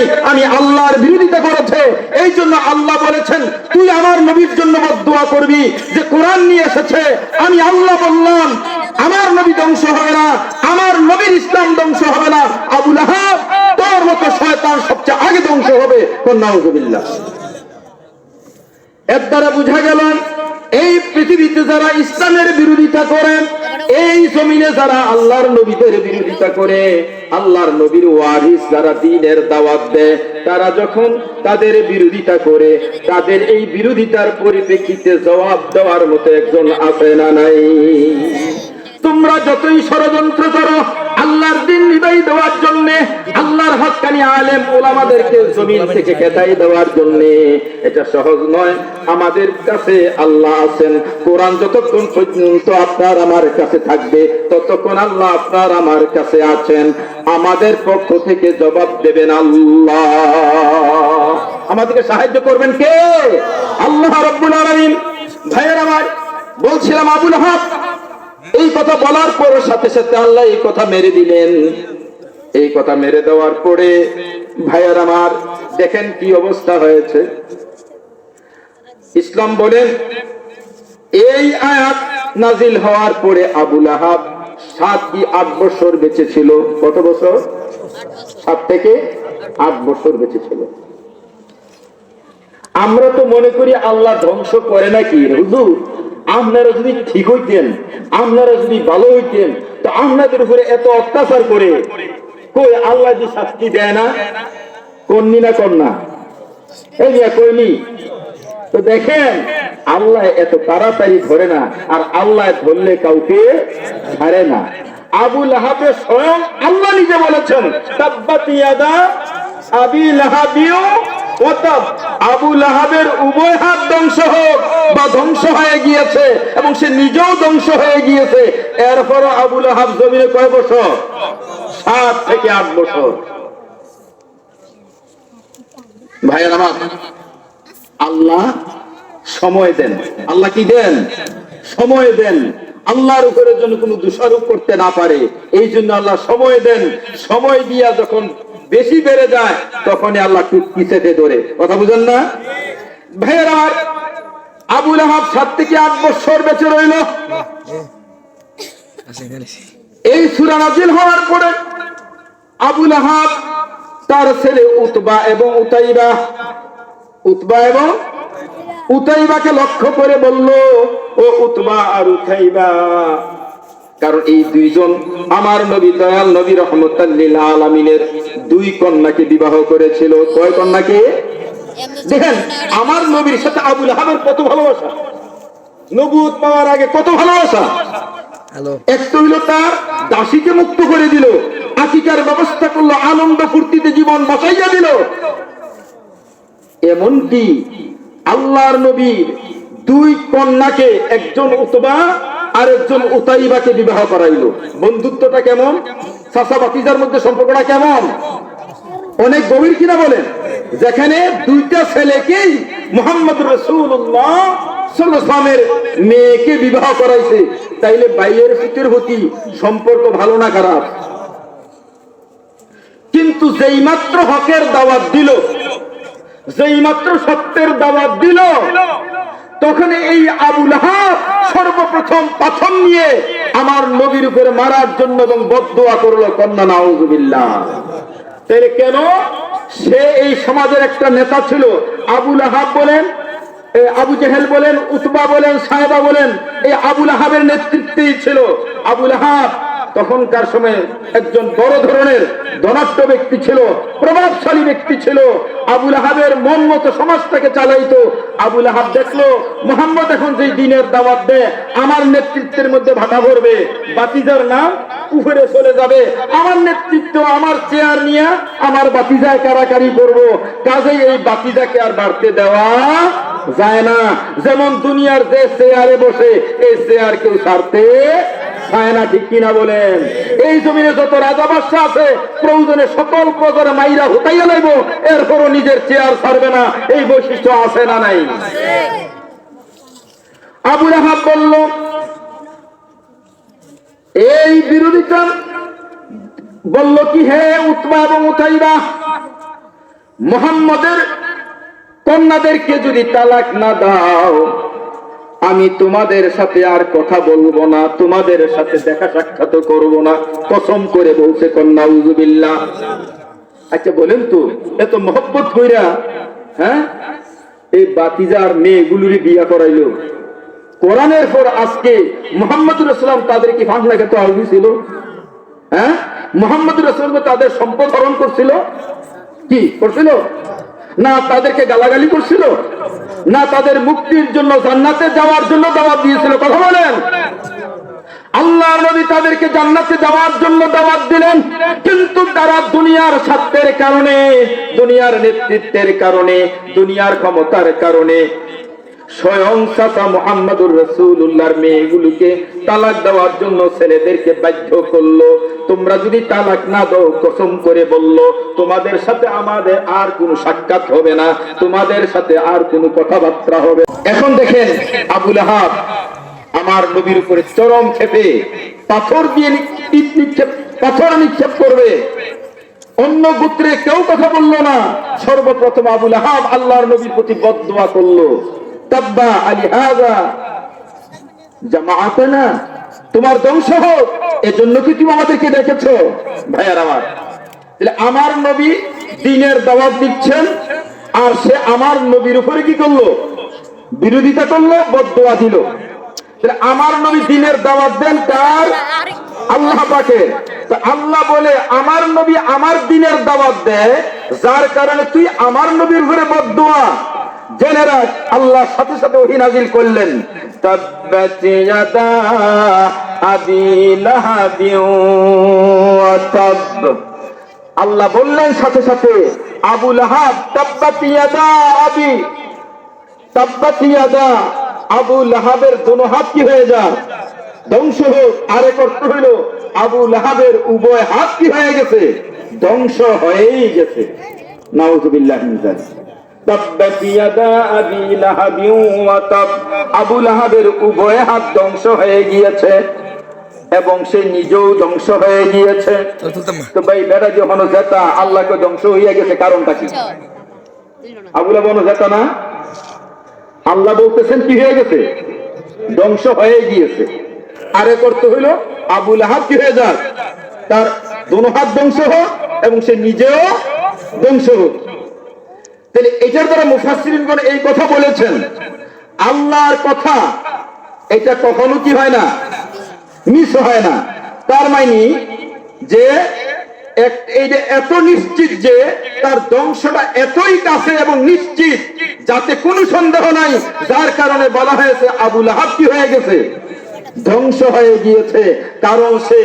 নাই, আমি আল্লাহর বিরোধিতা করেছে। এই জন্য আল্লাহ বলেছেন, তুই আমার নবীর জন্য দোয়া করবি। যে কোরআন নিয়ে এসেছে, আমি আল্লাহ বললাম, আমার নবী ধ্বংস হবে না, আমার নবীর ইসলাম ধ্বংস হবে না। আবুল আহাব তোর মতো শয়তান সবচেয়ে আগে ধ্বংস হবে। কন্যা এর দ্বারা বোঝা গেল, এই পৃথিবীতে যারা ইসলামের বিরোধিতা করেন এই জমিনে যারা আল্লাহর নবীদের বিরোধিতা করে, আল্লাহর নবীর ওয়ারিস যারা দিনের দাওয়াত দেয়, তারা যখন তাদের বিরোধিতা করে, তাদের এই বিরোধিতার পরিপ্রেক্ষিতে জবাব দেওয়ার মতো একজন আছে না নাই? তোমরা যতই ষড়যন্ত্র করো, আল্লাহর দিন নিদাই দেওয়ার জন্য আল্লাহর হকানি আলেম ওলামাদেরকে জমিন থেকে খেতাই দেওয়ার জন্য। এটা সহজ নয়। আমাদের কাছে আল্লাহ আছেন। কোরআন যতক্ষণ পর্যন্ত আপনার আমার কাছে থাকবে, ততক্ষণ আল্লাহ আপনার আমার কাছে আছেন। আমাদের পক্ষ থেকে জবাব দেবেন আল্লাহ। আমাদেরকে সাহায্য করবেন কে? আল্লাহ রব্বুল আলামিন। ভাইয়ের আমার, বলছিলাম আবুল হাব এই কথা বলার পর সাথে সাথে আল্লাহ এই কথা মেরে দিলেন। এই কথা মেরে দেওয়ার পরে ভাইয়ার আমার দেখেন কি অবস্থা হয়েছে। ইসলাম বলেন, এই আয়াত নাজিল হওয়ার পরে আবুল আহাব সাত কি আট বছর বেঁচে ছিল। কত বছর? সাত থেকে আট বছর বেঁচে ছিল। আমরা তো মনে করি আল্লাহ ধ্বংস করে নাকি হুজুর? আপনারা যদি ঠিক হইতেন, আপনারা যদি ভালো হইতেন, তো আপনাদের উপরে এত অত্যাচার করে কই আল্লাহ যে শাস্তি দেয় না? না কন্যা এই মিয়া কইনি তো দেখেন, আল্লাহ এত তাড়াতাড়ি ধরে না, আর আল্লাহ ধরলে কাউকে ছাড়ে না। আহাবে স্বয়ং আল্লাহ নিজে বলেছেন আবি আবু লাহাবের উভয় হাত ধ্বংস হোক বা ধ্বংস হয়ে গিয়েছে, এবং সে নিজেও ধ্বংস হয়ে গিয়েছে। এরপরও আবু লাহাব জমিনে কয় বছর? সাত থেকে আট বছর। ভাইয়ের আমার, আল্লাহ সময় দেন। আল্লাহ কি দেন? সময় দেন। আল্লাহর উপরে জন্য কোনো দোষারোপ করতে না পারে, এই জন্য আল্লাহ সময় দেন। সময় দিয়া যখন বেশি বেড়ে যায়, তখনই আল্লাহ পিছেতে ধরে। কথা বুঝেন না? ভাইয়ের আমার, আবুল আহাব সাত থেকে আট বছর বেঁচে রইল। এই সুরা নাজিল হওয়ার পরে আবুল আহাব তার ছেলে উতবা এবং উতাইবা উতবা এবং উতাইবাকে লক্ষ্য করে বলল ও উতবা আর উতাইবা কারণ এই দুইজন আমার নবী দয়াল নবী রহমতাল্লিল আলমিনের দুই কন্যাকে বিবাহ করেছিল। কয় কন্যাকে? দেখেন আমার নবীর সাথে আবুল আহাবের কত ভালোবাসা। নবুত পাওয়ার আগে কত ভালোবাসা। একটা হইল তার দাসীকে মুক্ত করে দিল আকিকার ব্যবস্থা করল, আনন্দ ফুর্তিতে জীবন বাঁচাইয়া দিল। এমনকি আল্লাহর নবীর দুই কন্যাকে একজন উতবা আর একজন উতাইবাকে বিবাহ করাইলো। বন্ধুত্বটা কেমন? চাষা বাতিজার মধ্যে সম্পর্কটা কেমন? অনেক গভীর কিনা বলেন? যেখানে দুইটা ছেলেকেই মোহাম্মদ রসুল্লাহ সাল্লামের মেয়েকে বিবাহ করাইছে, তাইলে বাইয়ের পিতের প্রতি সম্পর্ক ভালো না খারাপ? কিন্তু যেই মাত্র হকের দাওয়াত দিল যেই মাত্র সত্যের দাওয়াত দিল, তখন এই আবুল সর্বপ্রথম পাথর নিয়ে আমার নবীর উপরে মারার জন্য এবং বদুয়া করল, কন্যা নাউজুবিল্লাহ। তাহলে কেন? সে এই সমাজের একটা নেতা ছিল, আবুল বলেন আবু জেহেল বলেন, উতবা বলেন সাহেবা বলেন, এই আবুল আহাবের নেতৃত্বেই ছিল আবুল আহাব। তখনকার সময়ে একজন বড় ধরনের ধনাঢ্য ব্যক্তি ছিল, প্রভাবশালী ব্যক্তি ছিল। আবুল আহাবের মন মতো সমাজটাকে চালাইতো। আবুল আহাব দেখল, মোহাম্মদ এখন যে দিনের দাওয়াত দেয়, আমার নেতৃত্বের মধ্যে ভাটা ভরবে। বাতিজার নাম উপরে চলে যাবে। আমার নেতৃত্ব, আমার চেয়ার নিয়ে আমার বাতিজায় কারাকারি করব। কাজেই এই বাতিজাকে আর বাড়তে দেওয়া যায় না। যেমন দুনিয়ার যে চেয়ারে বসে, এই চেয়ার কেউ ছাড়তে বলল কি হে এবং উতাইবা? মোহাম্মদের কন্যাদেরকে যদি তালাক না দাও, আমি তোমাদের সাথে আর কথা বলব না, তোমাদের সাথে দেখা সাক্ষাৎ করব না। কসম করে বলছে কন্যা উজুবিল্লাহ আচ্ছা বলেন তো, এত মহব্বত কইরা হ্যাঁ? এই বাতিজার মেয়েগুলোরই বিয়া করাইলো। কোরআনের পর আজকে মোহাম্মদুর রসুলাম তাদেরকে ফাঁস লাগে তো আউজি ছিল? হ্যাঁ? মোহাম্মদুর রসুলাম তাদের সম্পদ হরণ করছিল? কি, করছিল? না তাদেরকে গালাগালি করছিল, না তাদের মুক্তির জন্য জান্নাতে যাওয়ার জন্য দাওয়াত দিয়েছিল। কথা বলেন। আল্লাহ নবী তাদেরকে জান্নাতে যাওয়ার জন্য দাওয়াত দিলেন, কিন্তু তারা দুনিয়ার স্বার্থের কারণে, দুনিয়ার নেতৃত্বের কারণে, দুনিয়ার ক্ষমতার কারণে স্বয়ং সাসা মোহাম্মদুর রসুল্লাহর মেয়েগুলোকে তালাক দেওয়ার জন্য ছেলেদেরকে বাধ্য করল। তোমরা যদি তালাক না দাও, কসম করে বলল, তোমাদের সাথে আমাদের আর কোনো সাক্ষাৎ হবে না, তোমাদের সাথে আর কোনো কথাবার্তা হবে এখন দেখেন আবুল আহাব আমার নবীর উপরে চরম ক্ষেপে পাথর দিয়ে নিক্ষেপ, পাথর নিক্ষেপ করবে। অন্য গোত্রে কেউ কথা বলল না। সর্বপ্রথম আবুল আহাব আল্লাহর নবীর প্রতি বদদোয়া করল। তোমার ধ্বংস হোক। এজন্য কি তুমি আমাদেরকে ডেকেছো ভাইয়ার আমার তাহলে আমার নবী দিনের দাওয়াত দিচ্ছেন, আর সে আমার নবীর উপরে কি করল? বিরোধিতা করল, বদদোয়া দিল। আমার নবী দিনের দাওয়াত দেন তার আল্লাহ পাকে। আল্লাহ বলে, আমার নবী আমার দিনের দাওয়াত দেয় যার কারণে তুই আমার নবীর ঘরে বদদোয়া। জেনে রাখ, আল্লাহ সাথে সাথে ওহি নাজিল করলেন। আল্লাহ বললেন সাথে সাথে, আবু লাহাব, তাব্বাত দোনো হাত কি হয়ে যায়? ধ্বংস হোক, আরেক অর্থ হইল, আবু লাহাবের উভয় হাত কি হয়ে গেছে? ধ্বংস হয়েই গেছে। নাউজুবিল্লাহ ইয়াদা আবি লাহাবিন ওয়া তাব। আবু লাহাবের উভয় হাত ধ্বংস হয়ে গিয়েছে এবং সে নিজেও ধ্বংস হয়ে গিয়েছে। তো ভাই বেড়া যখন জেতা আল্লাহকে ধ্বংস হইয়া গেছে কারণটা কি? আবুলা বনো জেতা না? আল্লাহ বলতেছেন কি হয়ে গেছে? ধ্বংস হয়ে গিয়েছে। আরে করতে হইল আবুল আহাব কি হয়ে যাক তার দোনো হাত ধ্বংস হোক এবং সে নিজেও ধ্বংস হোক। তাহলে এটার দ্বারা মুফাসসিরিনগণ এই কথা বলেছেন। আল্লাহর কথা, এটা কখনো কি হয় না? মিস হয় না। তার মানে যে এত নিশ্চিত যে তার ধ্বংসটা এতই কাছে এবং নিশ্চিত যাতে কোনো সন্দেহ নাই, যার কারণে বলা হয়েছে আবুল আহাব কি হয়ে গেছে? ধ্বংস হয়ে গিয়েছে, কারণ সে